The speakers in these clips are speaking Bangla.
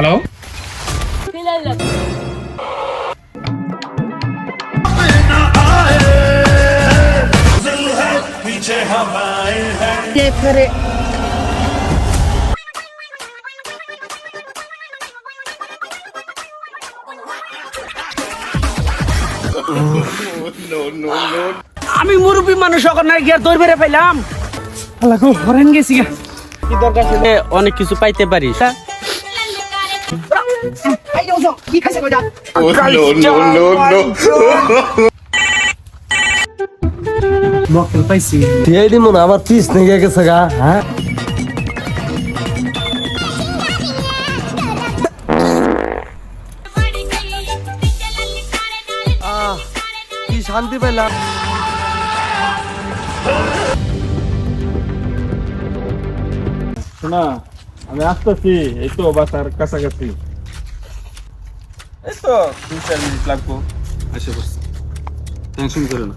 হ্যালো আমি মুরব্বী মানুষ এখন না গিয়ে দৌড় বেড়ে পাইলাম। আল্লাহ হরেন গেছি কি দরকার ছিল? অনেক কিছু পাইতে পারিস। হ্যাঁ? মক্কেল পাইছি দিয়ে দিব না আমার পিস নিয়ে গেছে কি শান্তি পেলাম শোনা আমি এই এই তো দুই চার মিনিট লাগবো এসে বসছি টেনশন করো না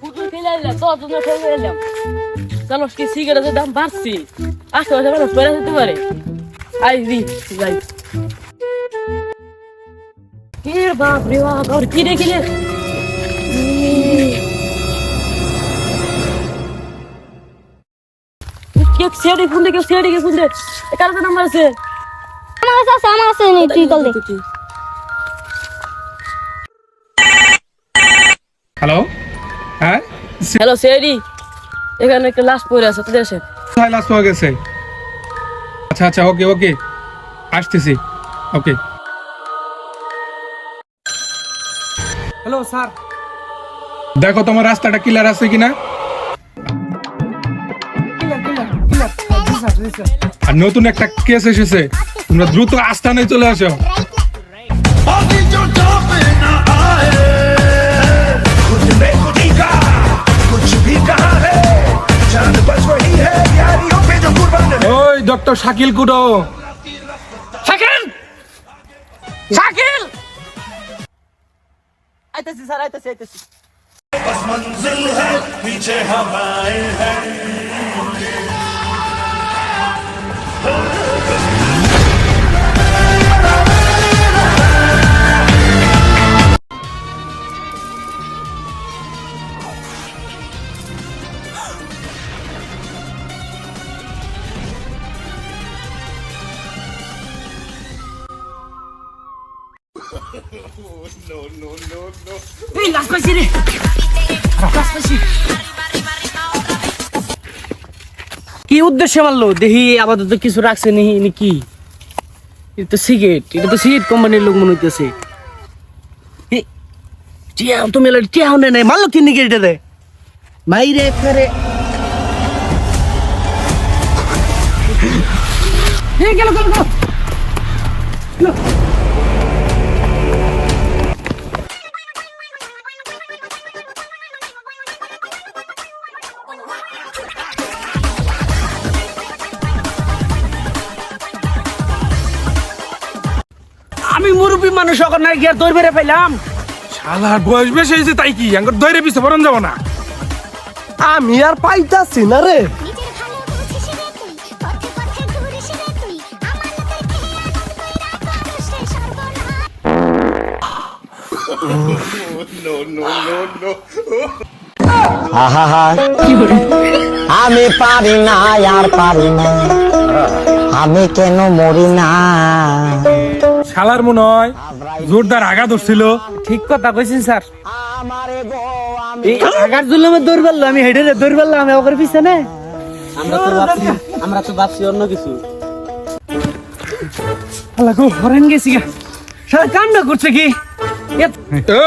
পুতুল ফেলে দিলাম তো তুমি ফেলে দিলাম চলো কি সিগারেটের দাম বাড়ছি আশেপাশে মানুষ পয়লা যেতে পারে আই রি যাই বাপ রে বাপ আর কি কি কেউ ফোন দে কেউ সিয়ারি কে ফোন দে কার নাম্বার আছে আমার কাছে আছে আমার কাছে নেই তুই কল দে হ্যালো হ্যাঁ হ্যালো সিয়ারি এখানে একটা লাশ পড়ে আছে তোদের আছে কোথায় গেছে? আচ্ছা আচ্ছা ওকে ওকে আসতেছি। Okay hello sir. দেখো তোমার রাস্তাটা কিলার আছে কিনা? আর নতুন একটা কেস এসেছে। তোমরা দ্রুত আস্থানে চলে আসো। ডক্টর শাকিল কুটো। শাকিল! শাকিল! আইতাছি স্যার আইতাছি আইতাছি बस मंजिल है पीछे हवाएं हैं লাশ পাইছি রে লাশ পাইছি কি উদ্দেশ্যে মারলো? দেখি আপাতত কিছু রাখছে নি কি? এটা তো সিগারেট এটা তো সিগারেট কোম্পানির লোক মনে হইতেছে। টিয়া তো টিয়া হনে নাই মারলো কি নিকে এটা রে মাইরে ফেরে। এ, গেল গেল গেল। মুরব্বী মানুষ এখন না গিয়ে দৌড় বেড়ে পাইলাম? শালার বয়স বেশি হয়েছে তাই কি? আঙ্গুর দৈরে পিছে বরণ যাব না? আমি আর পাইতাছি না রে। আমি পারি না আর পারি না। আমি কেন মরি না? শালার মনে হয়। জোরদার আঘাত উঠছিল। ঠিক কথা কইছেন স্যার। আমারে গো আমি এই আগার জুলুমে দৌড় পারল আমি হেডে দৌড় পারলাম আমি ওকে পিছনে। আমরা তো ভাবছি আমরা তো ভাবছি অন্য কিছু। আল্লাহ গো হরেন গেছি গা। সারা কান্না করছে কি?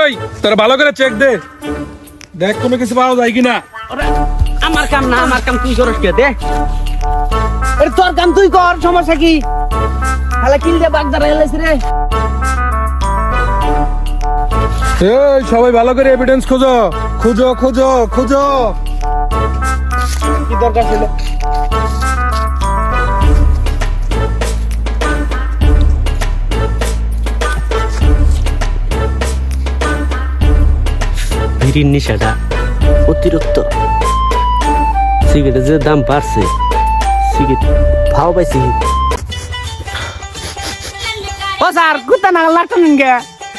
এই তোরা ভালো করে চেক দে। দেখ কোনো কিছু পাওয়া যায় কিনা। আমার কাম না আমার কাম তুই করস আরে তোর কাম তুই কর সমস্যা কি? সবাই ভালো করে এভিডেন্স খোঁজো। খোঁজো খোঁজো খোঁজো। কি দরকার ছিল? নেশাটা অতিরিক্ত। সিগারেটের যে দাম বাড়ছে। সিগারেট ভাও পাইছে। ও স্যার কুত্তা না লাগতো নিগে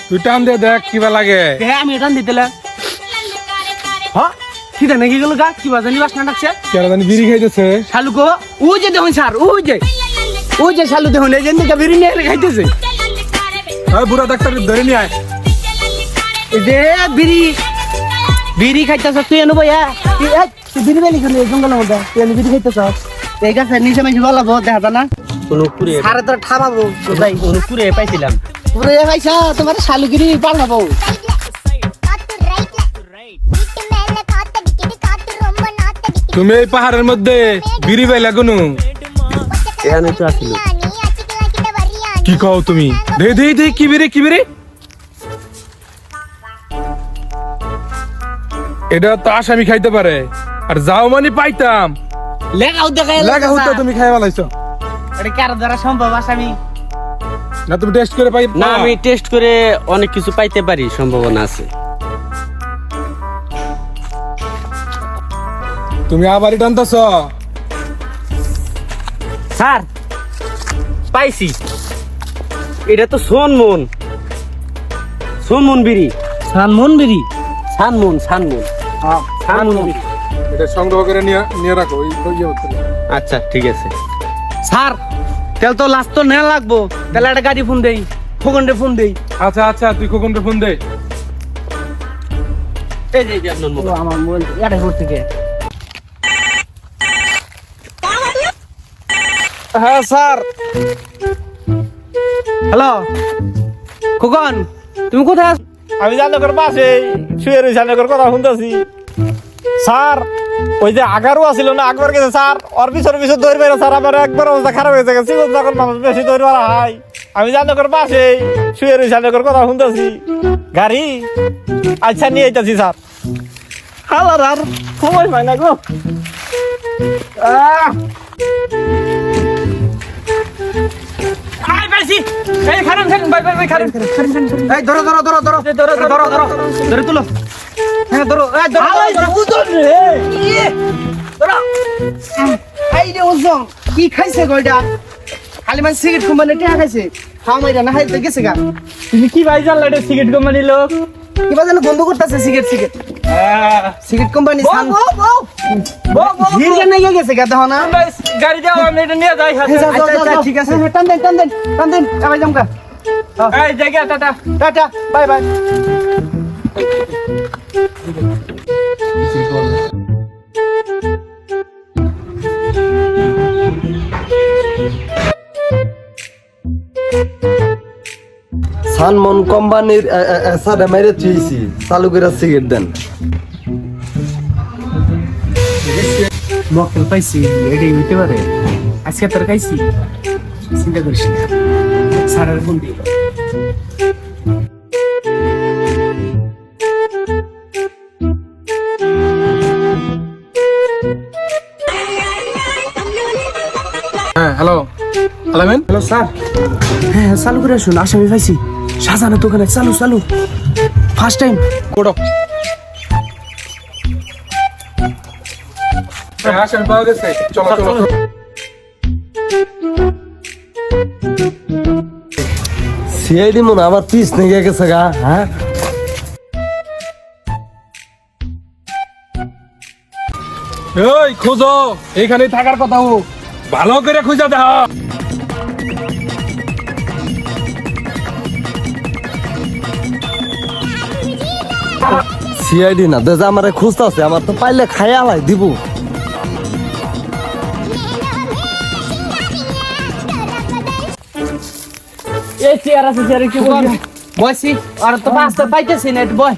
তুই টান দিয়ে দেখ কিবা লাগে। হ্যাঁ আমি এটা দিতেলে হ্যাঁ কি জানে কি গেল গা? কি বাজানি বাসনা ডাকছে। কেন জানি বিড়ি খাইতেছে। শালু গো ওই যে দেখুন স্যার ওই যে। ওই যে শালু দেখুন এই যে বিড়ি নিয়ে খাইতেছে। ওই বুড়া ডাক্তার ধরে নিয়ে আয়। যে বিড়ি বিড়ি খাইতেছ তুই এনে বইয়া। তুই বিড়ি বেলি খালি জঙ্গলের মধ্যে। তুই বিড়ি খাইতেছ। এই গাছে নিচে মেঝে বলাবো দেখা যায় না। সারে ঠামাবো তাই পাইছিলাম। পুরে পাইছা তোমার শালুগিরি তুমি এই পাহাড়ের মধ্যে বিড়ি পাইলা কোনো? এখানে তো কি কও তুমি? দেই দেই দে কি বিড়ি কি বিড়ি? এটা তো আসামি খাইতে পারে। আর যাও মানে পাইতাম। লেখাও দেখাই লেখাও তো তুমি খাই ভালাইছো এটা কার দ্বারা সম্ভব? আসামি? না তুমি টেস্ট করে পাই না আমি টেস্ট করে অনেক কিছু পাইতে পারি সম্ভাবনা আছে। তুমি আবার টানতেছ? স্যার পাইছি। এটা তো সোনমন। সোনমন বিড়ি। সানমন বিড়ি? সানমন সানমন। সানমন বিড়ি। এটা সংগ্রহ করে নিয়ে নিয়ে রাখো ইয়ে। আচ্ছা ঠিক আছে। স্যার তেল তো লাস্ট তো নেওয়া লাগবো। তাহলে একটা গাড়ি ফোন দেই ফোকন্ডে ফোন দেই। আচ্ছা আচ্ছা তুই খোকনটা ফোন দে। এই যে যে আপনার মোবাইল। আমার মোবাইল এটা ঘর থেকে। হ্যাঁ স্যার। হ্যালো। খোকন তুমি কোথায় আছো? আমি জানকর পাশে শুয়ে রয়েছি জানকর কথা শুনতেছি। স্যার ওই যে আগারও আছিল না আকবর গেছে স্যার। ওর পিছর পিছর দৌড় বেড়ে স্যার আমার একবার অবস্থা খারাপ হয়ে গেছে। জীবন যখন মানুষ বেশি দৌড় বেড়া হয়। আমি জানকর পাশে শুয়ে রয়েছি জানকর কথা শুনতেছি। গাড়ি? আচ্ছা নিয়ে আইতাছি স্যার। হালার আর সময় পাই না গো। ধরো ধরো ধরো ধরো। ধরো ধরো ধরো ধরে তুলো হ্যাঁ ধরো এই রে। উজন কি খাইছে গইটা খালি মানে সিগারেট কোম্পানি টিয়া খাইছে। খাওয়া মাইরা না খাইতে গেছে গা। তুমি কি ভাই জানলা এটা সিগারেট কোম্পানি লোক? কিবা যেন বন্ধ করতেছে সিগারেট সিগারেট সিগারেট কোম্পানি ভিড় কেন নিয়ে গেছে গা দেখো না। গাড়ি যাও আমি এটা নিয়ে যাই আচ্ছা আচ্ছা ঠিক আছে। টান দেন টান দেন টান দেন। আবার জমকা এই জায়গা টাটা। Tata bye bye. সানমন কোম্পানির সাদা মেরে থুইছি চালু করে সিগারেট দেন। মক্কেল পাইছি এটাই হইতে পারে। আজকে তোর খাইছি। চিন্তা করিস না। স্যারের ফোন হ্যাঁ হ্যালো আলামিন? হ্যালো স্যার হ্যাঁ হ্যাঁ, চালু করে আসুন আসামি পাইছি। শাহজাহানের দোকানে চালু চালু। ফার্স্ট টাইম কোডক পাওয়া গেছে। চলো চলো। সিআইডি মনে আমার পিস নিয়ে গেছে গা হ্যাঁ? এই খোঁজো। এইখানে থাকার কথা ও। ভালো করে খুঁজা দেখ সিআইডি না দেজা আমারে খুঁজতাছে আমার তো পাইলে খাইয়া লাই দিব। এই চেয়ার আছে চেয়ারে কি বল বসি। আর তো পাঁচটা পাইতেছি না বয়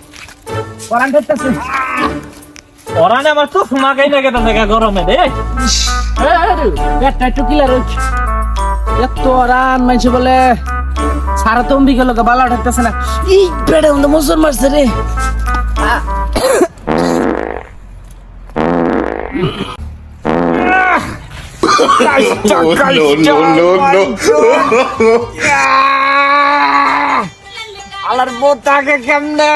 পরান আমার তো সুমাকাই না কেটে দেখা গরমে রে পেটটা একটু কিলার হচ্ছে এত রান মানছে বলে সারা তো অম্বিকে লোক বালা উঠাতেছে না। এই পেটে মধ্যে মোসর মারছে রে। আলার বোতাকে কেমনে?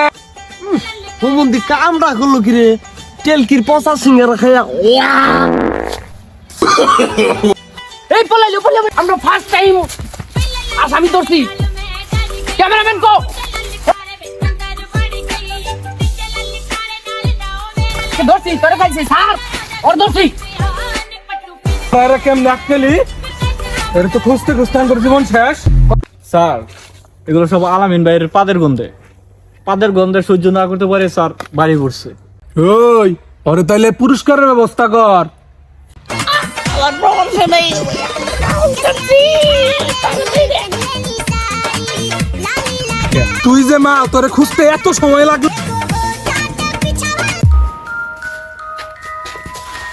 হুমন্দি কামড়া করল কি রে? টেলকির পচা সিঙ্গারা খাইয়া এই পলাইলো পলাইলো আমরা ফার্স্ট টাইম আসামি ধরছি। ক্যামেরাম্যান কো। ধরছি তোরে পাইছি স্যার। ওর ধরছি। কেমন আটকেলি তো খুঁজতে খুঁজতে আমার জীবন শেষ। স্যার এগুলো সব আলামিন ভাইয়ের পাদের গন্ধে। পাদের গন্ধে সহ্য না করতে পারে স্যার বাড়ি পড়ছে ওই ওরে তাইলে পুরস্কারের ব্যবস্থা কর। তুই যে মা তোরে খুঁজতে এত সময় লাগল।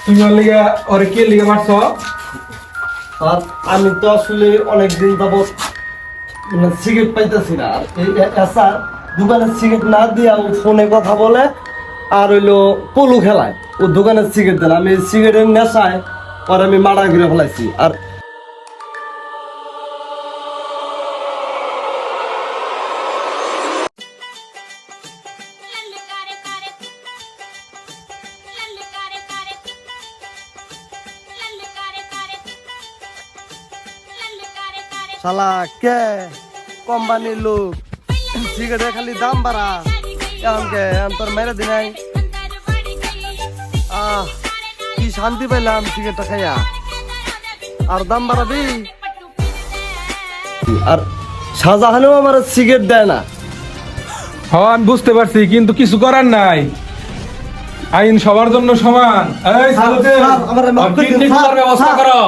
তুমি ওর লিগে ওরে কে লিগে মারছ? আর আমি তো আসলে অনেকদিন যাবত মানে সিগারেট পাইতেছি না। আর এসা দোকানে সিগারেট না দিয়া ও ফোনে কথা বলে আর হইল পলু খেলায়। ও দোকানে সিগারেট দেন আমি সিগারেটের নেশায় পরে আমি মারা ঘিরে ফেলাইছি আর শালা কে কোম্পানির লোক সিগারেটের খালি দাম বাড়া এখন কে এখন তোর মেরে দিনাই আহ কি শান্তি পাইলাম টিকিটটা খাইয়া। আর দাম বাড়াবি? আর শাহজাহানও আমার সিগারেট দেয় না। হ্যাঁ আমি বুঝতে পারছি কিন্তু কিছু করার নাই। আইন সবার জন্য সমান। এই স্যার, ব্যবস্থা। করো।